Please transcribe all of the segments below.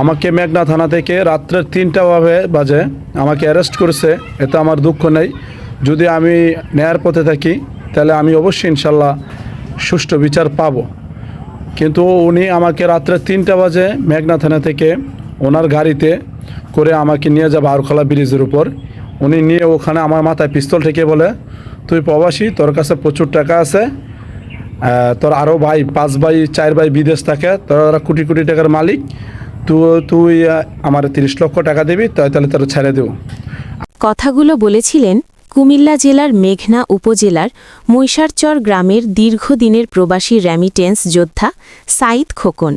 আমাকে মেঘনা থানা থেকে রাত্রের তিনটা বাজে আমাকে অ্যারেস্ট করেছে, এতে আমার দুঃখ নেই। যদি আমি ন্যায়ের পথে থাকি, তাহলে আমি অবশ্যই ইনশাল্লাহ সুষ্ঠু বিচার পাবো। কিন্তু উনি আমাকে রাত্রে তিনটা বাজে মেঘনা থানা থেকে ওনার গাড়িতে করে আমাকে নিয়ে যাবে আরখলা ব্রিজের উপর। উনি নিয়ে ওখানে আমার মাথায় পিস্তল থেকে বলে, তুই প্রবাসী, তোর কাছে প্রচুর টাকা আছে তোর আরও ভাই, পাঁচ ভাই, চার ভাই বিদেশ থাকে, তোরা কোটি কোটি টাকার মালিক তুই তুই আমার তিরিশ লক্ষ টাকা দিবি তাহলে ছেড়ে দেবো। কথাগুলো বলেছিলেন কুমিল্লা জেলার মেঘনা উপজেলার মৈশারচর গ্রামের দীর্ঘদিনের প্রবাসী র্যামিটেন্স যোদ্ধা সাইদ খোকন।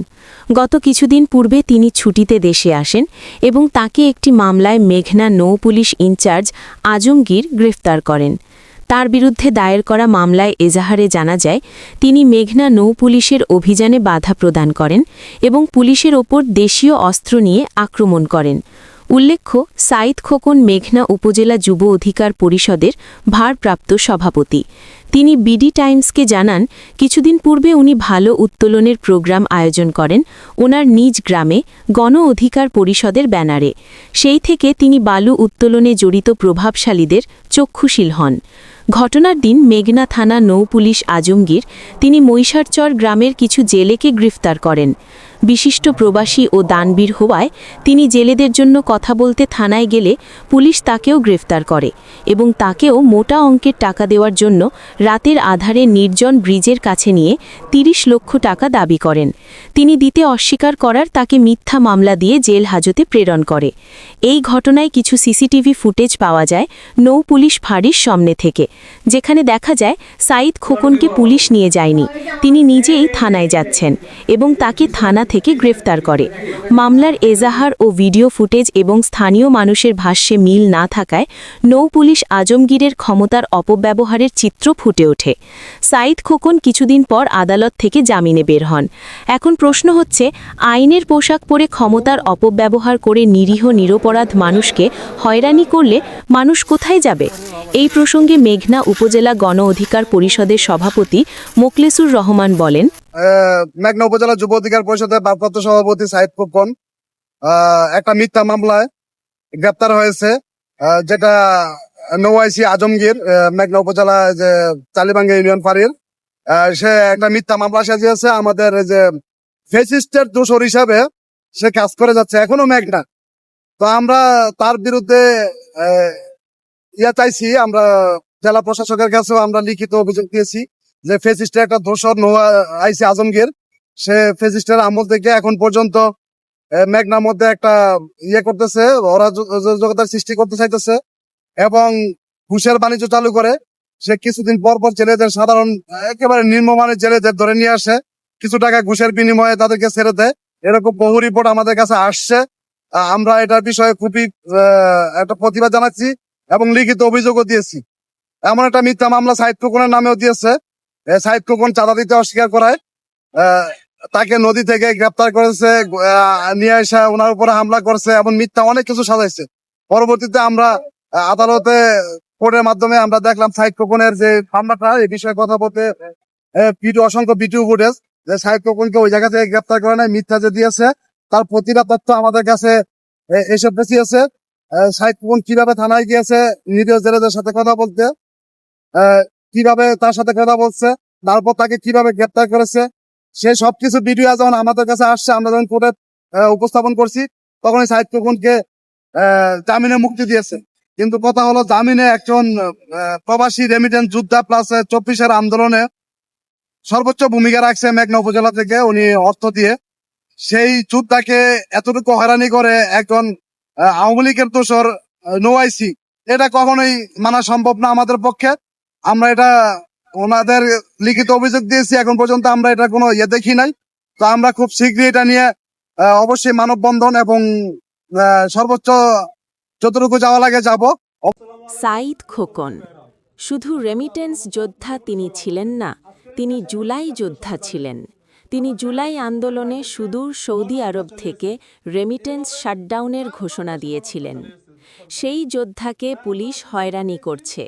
গত কিছুদিন পূর্বে তিনি ছুটিতে দেশে আসেন এবং তাকে একটি মামলায় মেঘনা নৌ পুলিশ ইনচার্জ আজমগীর গ্রেফতার করেন। তার বিরুদ্ধে দায়ের করা মামলায় এজাহারে জানা যায়, তিনি মেঘনা নৌ পুলিশের অভিযানে বাধা প্রদান করেন এবং পুলিশের ওপর দেশীয় অস্ত্র নিয়ে আক্রমণ করেন। উল্লেখ্য, সাইদ খোকন মেঘনা উপজেলা যুব অধিকার পরিষদের ভারপ্রাপ্ত সভাপতি। তিনি বিডি টাইমসকে জানান, কিছুদিন পূর্বে উনি ভালো উত্তোলনের প্রোগ্রাম আয়োজন করেন ওনার নিজ গ্রামে গণ অধিকার পরিষদের ব্যানারে। সেই থেকে তিনি বালু উত্তোলনে জড়িত প্রভাবশালীদের চক্ষুশীল হন। ঘটনার দিন মেঘনা থানা নৌ পুলিশ আজমগীর, তিনি মৈশারচর গ্রামের কিছু জেলেকে গ্রেফতার করেন। বিশিষ্ট প্রবাসী ও দানবীর হওয়ায় তিনি জেলেদের জন্য কথা বলতে থানায় গেলে পুলিশ তাকেও গ্রেফতার করে এবং তাকেও মোটা অঙ্কের টাকা দেওয়ার জন্য রাতের আধারে নির্জন ব্রিজের কাছে নিয়ে ৩০ লক্ষ টাকা দাবি করেন। তিনি দিতে অস্বীকার করার তাকে মিথ্যা মামলা দিয়ে জেল হাজতে প্রেরণ করে। এই ঘটনায় কিছু সিসিটিভি ফুটেজ পাওয়া যায় নৌ পুলিশ ফাঁড়ির সামনে থেকে। যেখানে দেখা যায় সাইদ খোকনকে পুলিশ নিয়ে যায়নি। তিনি নিজেই থানায় যাচ্ছেন এবং তাকে থানা থেকে গ্রেফতার করে। মামলার এজাহার ও ভিডিও ফুটেজ এবং স্থানীয় মানুষের ভাষ্যে মিল না থাকায় নৌ পুলিশ আজমগীরের ক্ষমতার অপব্যবহারের চিত্র ফুটে ওঠে। সাইদ খোকন কিছুদিন পর আদালত থেকে জামিনে বের হন। এখন প্রশ্ন হচ্ছে, আইনের পোশাক পরে ক্ষমতার অপব্যবহার করে নিরীহ নিরপরাধ মানুষকে হয়রানি করলে মানুষ কোথায় যাবে? এই প্রসঙ্গে মেঘনা উপজেলা গণ অধিকার পরিষদের সভাপতি মোকলেসুর রহমান বলেন মেঘনা উপজেলা যুব অধিকার পরিষদের ভারপ্রাপ্ত সভাপতি সাইদ খোকন একটা মিথ্যা মামলায় গ্রেপ্তার হয়েছে যেটা নৌআইসি আজমগীর মেঘনা উপজেলা যে চালিবাঙ্গা ইউনিয়ন ফাঁড়ির সে একটা মিথ্যা মামলা সাজিয়েছে, আমাদের যে ফেসিস্টের দোষর হিসাবে সে কাজ করে যাচ্ছে, এখনও মেঘনা। তো আমরা তার বিরুদ্ধে ইয়া চাইছি, আমরা জেলা প্রশাসকের কাছেও আমরা লিখিত অভিযোগ দিয়েছি যে ফেসিস্টের একটা নোয়া আইসি আজমগীর। সে ফেসিস্টের আমল থেকে এখন পর্যন্ত মেঘনার মধ্যে একটা ইয়ে করতেছে, অরাজকতার সৃষ্টি করতে চাইতেছে এবং ঘুষের বাণিজ্য চালু করে। সে কিছুদিন পর পর ছেলেদের সাধারণ, একেবারে নিম্নমানের ছেলেদের ধরে নিয়ে আসে। কিছু টাকা ঘুষের বিনিময়ে তাদেরকে ছেড়ে দেয়। এরকম বহু রিপোর্ট আমাদের কাছে আসছে। আমরা এটার বিষয়ে খুবই একটা প্রতিবাদ জানাচ্ছি এবং লিখিত অভিযোগও দিয়েছি। এমন একটা মিথ্যা মামলা সাহিদ খোকনের নামেও দিয়েছে। সাহিদ খোকন চাঁদা দিতে অস্বীকার করায়। তাকে নদী থেকে গ্রেপ্তার করেছে নিয়ে এসে ওনার উপরে হামলা করছে এবং মিথ্যা অনেক কিছু সাজাইছে। পরবর্তীতে আমরা আদালতে, কোর্টের মাধ্যমে আমরা দেখলাম সাহিদ খোকনের যে মামলাটা এই বিষয়ে কথা বলতে পিটু অসংখ্য ভিডিও ফুটেজ যে সাহিদ খোকনকে ওই জায়গা থেকে গ্রেপ্তার করে নাই মিথ্যা যে দিয়েছে, তার প্রতিটা তথ্য আমাদের কাছে এসব এসে পেছিয়েছে সাহিদ খোকন কীভাবে থানায় গিয়েছে, নিরীহ জেলেদের সাথে কথা বলতে কীভাবে তার সাথে কথা বলছে, তারপর তাকে কীভাবে গ্রেপ্তার করেছে, সে সবকিছু ভিডিও যখন আমাদের কাছে আসছে, আমরা যখন কোর্টে উপস্থাপন করছি, তখনই সাহিদ খোকনকে জামিনে মুক্তি দিয়েছে। কিন্তু কথা হলো, জামিনে একজন প্রবাসী রেমিটেন্স যোদ্ধা প্লাস চব্বিশের আন্দোলনে সর্বোচ্চ ভূমিকা রাখছে মেঘনা উপজেলা থেকে, উনি অর্থ দিয়ে। সেই যোদ্ধাকে এতটুকু হয়রানি করে একজন আওয়ামী লীগের দোষর নোআইসি এটা কখনোই মানা সম্ভব না আমাদের পক্ষে। আমরা এটা ওনাদের লিখিত অভিযোগ দিয়েছি, এখন পর্যন্ত আমরা এটা কোনো ইয়ে দেখি নাই। তো আমরা খুব শীঘ্রই এটা নিয়ে অবশ্যই মানববন্ধন এবং সর্বোচ্চ যতটুকু যাওয়া লাগে যাব। সাইদ খোকন, শুধু রেমিটেন্স যোদ্ধা তিনি ছিলেন না, তিনি জুলাই যোদ্ধা ছিলেন। তিনি জুলাই আন্দোলনে সুদূর সৌদি আরব থেকে রেমিটেন্স শাটডাউনের ঘোষণা দিয়েছিলেন। সেই যোদ্ধাকে পুলিশ হয়রানি করছে।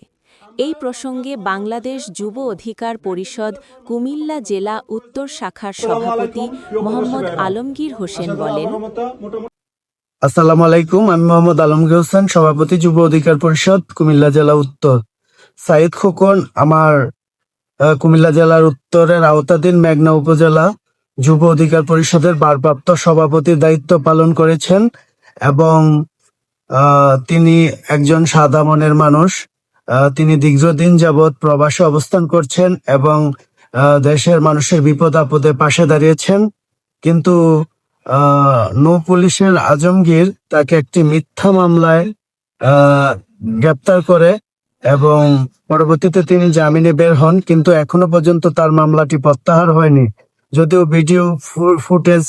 এই প্রসঙ্গে বাংলাদেশ যুব অধিকার পরিষদ কুমিল্লা জেলা উত্তর শাখার সভাপতি মোহাম্মদ আলমগীর হোসেন বলেন। আসসালামু আলাইকুম আমি মোহাম্মদ আলমগীর হোসেন সভাপতি যুব অধিকার পরিষদ কুমিল্লা জেলা উত্তর। সাইদ খোকন আমার আহ, কুমিল্লা জেলার উত্তরের আওতাধীন মেঘনা উপজেলা যুব অধিকার পরিষদের ভারপ্রাপ্ত সভাপতির দায়িত্ব পালন করেছেন এবং আহ, তিনি একজন সাদা মনের মানুষ। তিনি দীর্ঘদিন যাবৎ প্রবাসে অবস্থান করছেন এবং দেশের মানুষের বিপদ আপদে পাশে দাঁড়িয়েছেন। কিন্তু নৌ পুলিশের আজমগীর তাকে একটি মিথ্যা মামলায় গ্রেপ্তার করে এবং পরবর্তীতে তিনি জামিনে বের হন, কিন্তু এখনও পর্যন্ত তার মামলাটি প্রত্যাহার হয়নি। যদিও ভিডিও ফুটেজ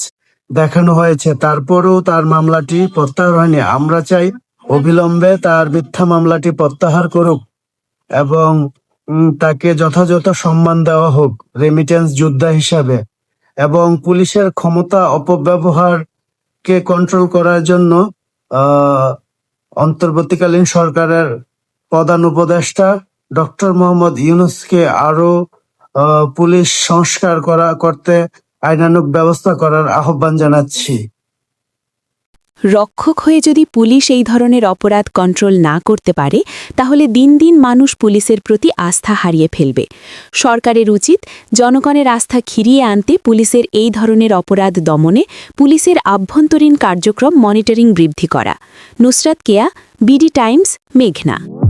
দেখানো হয়েছে, তারপরেও তার মামলাটি প্রত্যাহার হয়নি। আমরা চাই অবিলম্বে তার মিথ্যা মামলাটি প্রত্যাহার করুক। এবং তাকে যথাযথ সম্মান দেওয়া হোক রেমিটেন্স যোদ্ধা হিসাবে। এবং পুলিশের ক্ষমতা অপব্যবহারকে কন্ট্রোল করার জন্য অন্তর্বর্তীকালীন সরকারের প্রধান উপদেষ্টা ডক্টর মোহাম্মদ ইউনুসকে আরও পুলিশ সংস্কার করা, করতে আইনানুক ব্যবস্থা করার আহ্বান জানাচ্ছি। রক্ষক হয়ে যদি পুলিশ এই ধরনের অপরাধ কন্ট্রোল না করতে পারে, তাহলে দিন দিন মানুষ পুলিশের প্রতি আস্থা হারিয়ে ফেলবে। সরকারের উচিত জনগণের আস্থা খিরিয়ে আনতে পুলিশের এই ধরনের অপরাধ দমনে পুলিশের আভ্যন্তরীণ কার্যক্রম মনিটরিং বৃদ্ধি করা। নুসরাত কেয়া, বিডি টাইমস, মেঘনা।